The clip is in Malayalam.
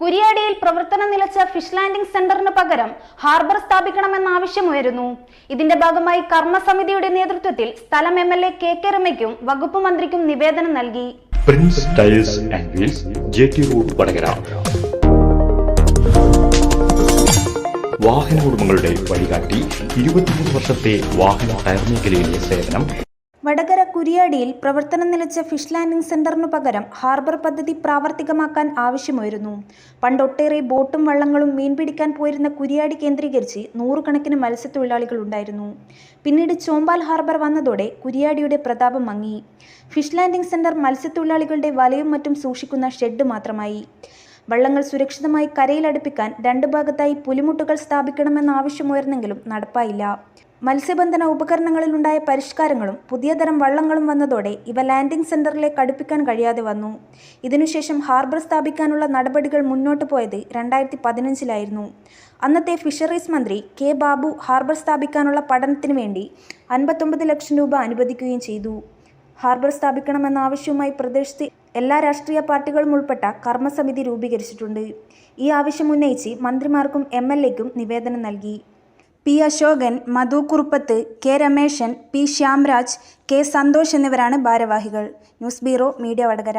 കുരിയാടിയിൽ പ്രവർത്തനം നിലച്ച ഫിഷ് ലാൻഡിംഗ് സെന്ററിന് പകരം ഹാർബർ സ്ഥാപിക്കണമെന്ന ആവശ്യമുയരുന്നു ഇതിന്റെ ഭാഗമായി കർമ്മസമിതിയുടെ നേതൃത്വത്തിൽ സ്ഥലം M L A K K രമയ്ക്കും വകുപ്പ് മന്ത്രിക്കും നിവേദനം നൽകി. പ്രിൻസ് ആൻഡ് വീൽസ് റോഡ് വാഹന ഉടമകളുടെ വഴികാട്ടി ഇരുപത്തിമൂന്ന് വർഷത്തെ വാഹന ടയർ മേഖലയിലെ സേവനം വടകര കുരിയാടിയിൽ പ്രവർത്തനം നിലച്ച ഫിഷ് ലാൻഡിംഗ് സെന്ററിനു പകരം ഹാർബർ പദ്ധതി പ്രാവർത്തികമാക്കാൻ ആവശ്യമായിരുന്നു. പണ്ടൊട്ടേറെ ബോട്ടും വള്ളങ്ങളും മീൻ പിടിക്കാൻ പോയിരുന്ന കുരിയാടി കേന്ദ്രീകരിച്ച് നൂറുകണക്കിന് മത്സ്യത്തൊഴിലാളികൾ ഉണ്ടായിരുന്നു. പിന്നീട് ചോമ്പാൽ ഹാർബർ വന്നതോടെ കുരിയാടിയുടെ പ്രതാപം മങ്ങി. ഫിഷ് ലാൻഡിംഗ് സെന്റർ മത്സ്യത്തൊഴിലാളികളുടെ വലയും മറ്റും സൂക്ഷിക്കുന്ന ഷെഡ് മാത്രമായി. വള്ളങ്ങൾ സുരക്ഷിതമായി കരയിലടുപ്പിക്കാൻ രണ്ട് ഭാഗത്തായി പുലിമുട്ടുകൾ സ്ഥാപിക്കണമെന്ന ആവശ്യമുയർന്നെങ്കിലും നടപ്പായില്ല. മത്സ്യബന്ധന ഉപകരണങ്ങളിലുണ്ടായ പരിഷ്കാരങ്ങളും പുതിയ തരം വള്ളങ്ങളും വന്നതോടെ ഇവ ലാൻഡിംഗ് സെന്ററിലേക്ക് അടുപ്പിക്കാൻ കഴിയാതെ വന്നു. ഇതിനുശേഷം ഹാർബർ സ്ഥാപിക്കാനുള്ള നടപടികൾ മുന്നോട്ട് പോയത് രണ്ടായിരത്തി പതിനഞ്ചിലായിരുന്നു അന്നത്തെ ഫിഷറീസ് മന്ത്രി കെ ബാബു ഹാർബർ സ്ഥാപിക്കാനുള്ള പഠനത്തിന് വേണ്ടി അൻപത്തൊമ്പത് ലക്ഷം രൂപ അനുവദിക്കുകയും ചെയ്തു. ഹാർബർ സ്ഥാപിക്കണമെന്ന ആവശ്യവുമായി പ്രദേശത്ത് എല്ലാ രാഷ്ട്രീയ പാർട്ടികളും ഉൾപ്പെട്ട കർമ്മസമിതി രൂപീകരിച്ചിട്ടുണ്ട്. ഈ ആവശ്യം ഉന്നയിച്ച് മന്ത്രിമാർക്കും എം എൽ എക്കും നിവേദനം നൽകി. P Ashokan Madhu Kuruppath K Rameshan P Shyamraj K Santhosh എന്നിവരാണ് ഭാരവാഹികൾ. News bureau media Vadakara.